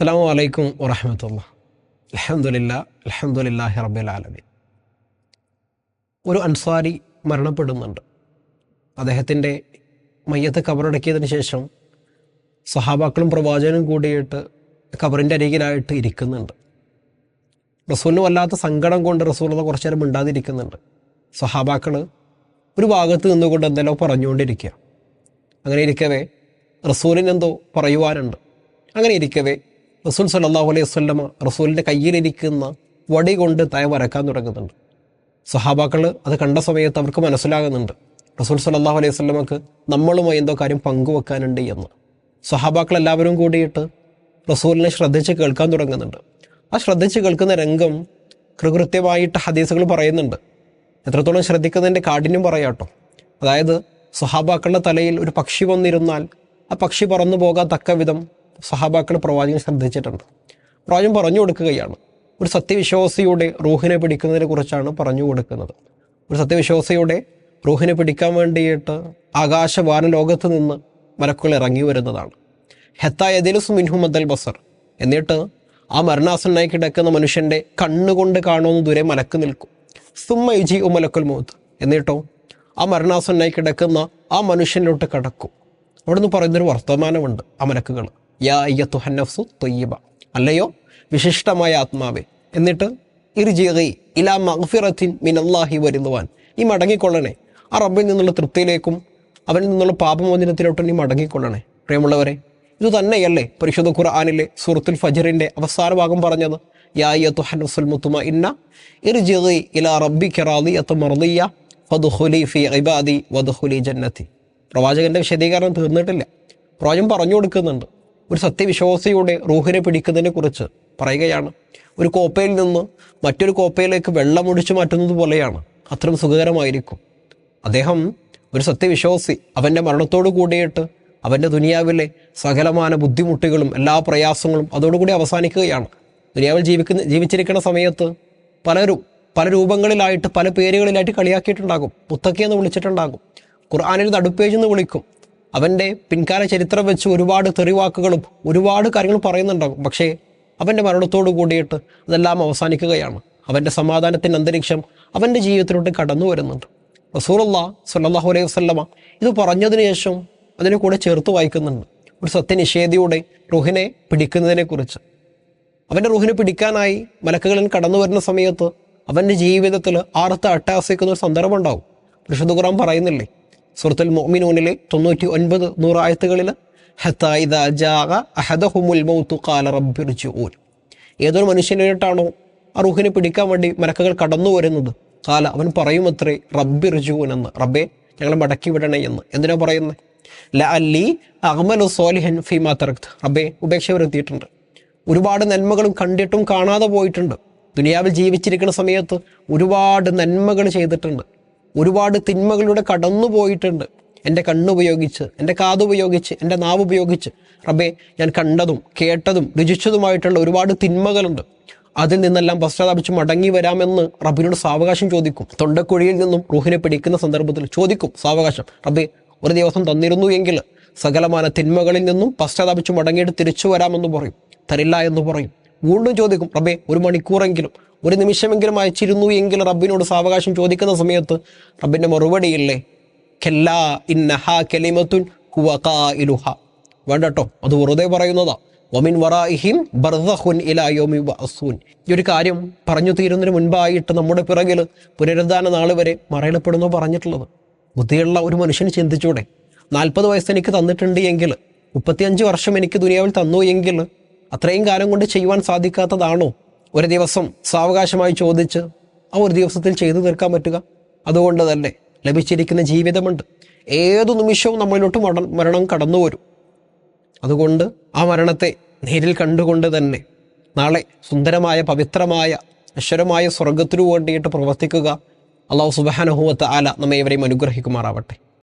അസ്സാം വലൈക്കും വറഹമത്തുള്ള അലഹമുല്ല അലഹമുല്ലാഹി റബ്ബിൽ ആലമീൻ. ഒരു അൻസാരി മരണപ്പെടുന്നുണ്ട്. അദ്ദേഹത്തിന്റെ മയ്യത്ത് കബറടക്കിയതിന് ശേഷം സഹാബാക്കളും പ്രവാചകനും കൂടിയിട്ട് കബറിന്റെ അരികിലായിട്ട് ഇരിക്കുന്നുണ്ട്. റസൂലിന് വല്ലാത്ത സങ്കടം കൊണ്ട് റസൂലത കുറച്ചു നേരം മിണ്ടാതിരിക്കുന്നുണ്ട്. സഹാബാക്കൾ ഒരു ഭാഗത്ത് നിന്നുകൊണ്ട് എന്തെല്ലോ പറഞ്ഞുകൊണ്ടിരിക്കുക. അങ്ങനെ ഇരിക്കവേ റസൂലിനെന്തോ പറയുവാനുണ്ട്. അങ്ങനെ ഇരിക്കവേ റസൂൽ സല്ലാഹു അലൈഹി വസ്ലമ റസൂലിന്റെ കയ്യിലിരിക്കുന്ന വടി കൊണ്ട് തയ വരക്കാൻ തുടങ്ങുന്നുണ്ട്. സഹാബാക്കൾ അത് കണ്ട സമയത്ത് അവർക്ക് മനസ്സിലാകുന്നുണ്ട്. റസൂൽ സല്ലാഹു അലൈഹി വസ്ലമക്ക് നമ്മളുമായി എന്തോ കാര്യം പങ്കുവെക്കാനുണ്ട് എന്ന്. സഹാബാക്കൾ എല്ലാവരും കൂടിയിട്ട് റസൂലിനെ ശ്രദ്ധിച്ച് കേൾക്കാൻ തുടങ്ങുന്നുണ്ട്. ആ ശ്രദ്ധിച്ച് കേൾക്കുന്ന രംഗം കൃകൃത്യമായിട്ട് ഹദീസുകൾ പറയുന്നുണ്ട്. എത്രത്തോളം ശ്രദ്ധിക്കുന്നതിന്റെ കാഠിന്യം പറയാട്ടോ അതായത് സഹാബാക്കളുടെ തലയിൽ ഒരു പക്ഷി വന്നിരുന്നാൽ ആ പക്ഷി പറന്നു പോകാൻ തക്ക വിധം സഹാബാക്കൾ പ്രവാചകൻ ശ്രദ്ധിച്ചിട്ടുണ്ട്. പ്രവാചകൻ പറഞ്ഞു കൊടുക്കുകയാണ്. ഒരു സത്യവിശ്വാസിയുടെ റൂഹിനെ പിടിക്കുന്നതിനെ കുറിച്ചാണ് പറഞ്ഞു കൊടുക്കുന്നത്. ഒരു സത്യവിശ്വാസിയുടെ റൂഹിനെ പിടിക്കാൻ വേണ്ടിയിട്ട് ആകാശവാന ലോകത്ത് നിന്ന് മലക്കുകൾ ഇറങ്ങി വരുന്നതാണ്. ഹെത്തായതിലുസ് മിൻഹുമദ്ദൽ ബസർ. എന്നിട്ട് ആ മരണാസനായി കിടക്കുന്ന മനുഷ്യന്റെ കണ്ണുകൊണ്ട് കാണുന്ന ദൂരെ മലക്ക് നിൽക്കും. സുമ്മ ഇജി ഉ മലക്കുൽ മൂത്ത്. എന്നിട്ടോ ആ മരണാസനായി കിടക്കുന്ന ആ മനുഷ്യനിലോട്ട് കടക്കും. അവിടുന്ന് പറയുന്നൊരു വർത്തമാനമുണ്ട് ആ മലക്കുകൾ യാ അയ്യത്തു അല്ലയോ? വിശിഷ്ടമായ ആത്മാവേ. എന്നിട്ട് ഇർജിഗി ഇലാ മഗ്ഫിറത്തിൻ മിനല്ലാഹി വരുന്നുവാൻ ഈ മടങ്ങിക്കൊള്ളണേ. ആ റബ്ബിൽ നിന്നുള്ള തൃപ്തിയിലേക്കും അവനിൽ നിന്നുള്ള പാപമോചനത്തിലോട്ടും നീ മടങ്ങിക്കൊള്ളണേ. പ്രിയമുള്ളവരെ ഇത് തന്നെയല്ലേ പരിശുദ്ധ ഖുർആാനിലെ സൂറത്തുൽ ഫജറിന്റെ അവസാന ഭാഗം പറഞ്ഞത്? ഇർജിഗി ഇലാ പ്രവാചകന്റെ വിശദീകരണം തീർന്നിട്ടില്ല. പ്രവാചകൻ പറഞ്ഞു കൊടുക്കുന്നുണ്ട്. ഒരു സത്യവിശ്വാസിയുടെ റൂഹിനെ പിടിക്കുന്നതിനെ കുറിച്ച് പറയുകയാണ്. ഒരു കോപ്പയിൽ നിന്ന് മറ്റൊരു കോപ്പയിലേക്ക് വെള്ളം ഒഴിച്ചു മാറ്റുന്നത് പോലെയാണ്. അത്രയും സുഖകരമായിരിക്കും. അദ്ദേഹം ഒരു സത്യവിശ്വാസി. അവന്റെ മരണത്തോട് കൂടിയിട്ട് അവന്റെ ദുനിയാവിലെ സകലമാന ബുദ്ധിമുട്ടുകളും എല്ലാ പ്രയാസങ്ങളും അതോടുകൂടി അവസാനിക്കുകയാണ്. ദുനിയാവിൽ ജീവിക്കുന്ന ജീവിച്ചിരിക്കുന്ന സമയത്ത് പലരും പല രൂപങ്ങളിലായിട്ട് പല പേരുകളിലായിട്ട് കളിയാക്കിയിട്ടുണ്ടാകും. മുത്തക്കി എന്ന് വിളിച്ചിട്ടുണ്ടാകും. ഖുർആാനിൽ നടുപ്പേജ് എന്ന് വിളിക്കും. അവന്റെ പിൻകാല ചരിത്രം വെച്ച് ഒരുപാട് തെറിവാക്കുകളും ഒരുപാട് കാര്യങ്ങൾ പറയുന്നുണ്ടാകും. പക്ഷേ അവന്റെ മരണത്തോടു കൂടിയിട്ട് അതെല്ലാം അവസാനിക്കുകയാണ്. അവന്റെ സമാധാനത്തിന്റെ അന്തരീക്ഷം അവന്റെ ജീവിതത്തിലോട്ട് കടന്നു വരുന്നുണ്ട്. റസൂറുള്ള സല്ലാഹു അലൈഹി വസ്ലമ ഇത് പറഞ്ഞതിന് ശേഷം അതിനെ കൂടെ ചേർത്ത് വായിക്കുന്നുണ്ട്. ഒരു സത്യനിഷേധിയുടെ റുഹിനെ പിടിക്കുന്നതിനെക്കുറിച്ച്. അവന്റെ റുഹിനെ പിടിക്കാനായി മലക്കുകളിൽ കടന്നു വരുന്ന സമയത്ത് അവന്റെ ജീവിതത്തിൽ ആർത്ത് അട്ടാസിക്കുന്ന ഒരു സന്ദർഭം ഉണ്ടാവും വിശുദ്ധ ഖുറാൻ പറയുന്നില്ലേ സുഹൃത്തുൽ മൊമിനൂനിലെ തൊണ്ണൂറ്റി ഒൻപത് നൂറായത്തുകളിൽ ഏതൊരു മനുഷ്യനായിട്ടാണോ ആ റൂഹിനെ പിടിക്കാൻ വേണ്ടി മലക്കുകൾ കടന്നു വരുന്നത്? കാല അവൻ പറയും അത്രേ റബ്ബി റിജുവൻ എന്ന്. റബ്ബെ ഞങ്ങൾ മടക്കി വിടണേ എന്ന്. എന്തിനാ പറയുന്നത് റബ്ബെ ഉപേക്ഷ വരുത്തിയിട്ടുണ്ട്. ഒരുപാട് നന്മകളും കണ്ടിട്ടും കാണാതെ പോയിട്ടുണ്ട്. ദുനിയാവിൽ ജീവിച്ചിരിക്കുന്ന സമയത്ത് ഒരുപാട് നന്മകൾ ചെയ്തിട്ടുണ്ട്. ഒരുപാട് തിന്മകളിലൂടെ കടന്നു പോയിട്ടുണ്ട്. എന്റെ കണ്ണുപയോഗിച്ച് എന്റെ കാതുപയോഗിച്ച് എന്റെ നാവ് ഉപയോഗിച്ച് റബ്ബെ ഞാൻ കണ്ടതും കേട്ടതും രുചിച്ചതുമായിട്ടുള്ള ഒരുപാട് തിന്മകളുണ്ട്. അതിൽ നിന്നെല്ലാം പശ്ചാത്താപിച്ച് മടങ്ങി വരാമെന്ന് റബ്ബിനോട് സാവകാശം ചോദിക്കും. തൊണ്ടക്കുഴിയിൽ നിന്നും റൂഹിനെ പിടിക്കുന്ന സന്ദർഭത്തിൽ ചോദിക്കും സാവകാശം റബ്ബെ ഒരു ദിവസം തന്നിരുന്നു എങ്കിൽ സകലമാന തിന്മകളിൽ നിന്നും പശ്ചാത്താപിച്ച് മടങ്ങിയിട്ട് തിരിച്ചു വരാമെന്ന് പറയും തരില്ല എന്ന് പറയും. വീണ്ടും ചോദിക്കും റബ്ബെ ഒരു മണിക്കൂറെങ്കിലും ഒരു നിമിഷമെങ്കിലും അയച്ചിരുന്നു എങ്കിൽ റബ്ബിനോട് സാവകാശം ചോദിക്കുന്ന സമയത്ത് റബ്ബിന്റെ മറുപടിയില്ലേ? കെല്ലാ ഇന്നഹ കെലിമത്തുൻ ഹുവ വേണ്ടട്ടോ അത് വെറുതെ പറയുന്നതാ. ഒമിൻ വറായിഹിം ബർദഹുൻ ഇലാ യോമി വഅസൂൻ. ഈ ഒരു കാര്യം പറഞ്ഞു തീരുന്നതിന് മുൻപായിട്ട് നമ്മുടെ പിറകിൽ പുനരുദ്ധാന നാൾ വരെ മറയിടപ്പെടുന്നു പറഞ്ഞിട്ടുള്ളത്. ബുദ്ധിയുള്ള ഒരു മനുഷ്യന് ചിന്തിച്ചൂടെ? നാൽപ്പത് വയസ്സ് എനിക്ക് തന്നിട്ടുണ്ട് എങ്കിൽ മുപ്പത്തിയഞ്ച് വർഷം എനിക്ക് ദുനിയാവിൽ തന്നു എങ്കിൽ അത്രയും കാലം കൊണ്ട് ചെയ്യുവാൻ സാധിക്കാത്തതാണോ? ഒരു ദിവസം സാവകാശമായി ചോദിച്ച് ആ ഒരു ദിവസത്തിൽ ചെയ്തു തീർക്കാൻ പറ്റുക? അതുകൊണ്ട് തന്നെ ലഭിച്ചിരിക്കുന്ന ജീവിതമുണ്ട്. ഏതു നിമിഷവും നമ്മളിലോട്ട് മരണം കടന്നു വരും. അതുകൊണ്ട് ആ മരണത്തെ നേരിൽ കണ്ടുകൊണ്ട് തന്നെ നാളെ സുന്ദരമായ പവിത്രമായ അശ്വരമായ സ്വർഗത്തിനു വേണ്ടിയിട്ട് പ്രവർത്തിക്കുക. അള്ളാഹു സുബാനഹുവത്ത് ആല നമ്മെ ഇവരെയും അനുഗ്രഹിക്കുമാറാവട്ടെ.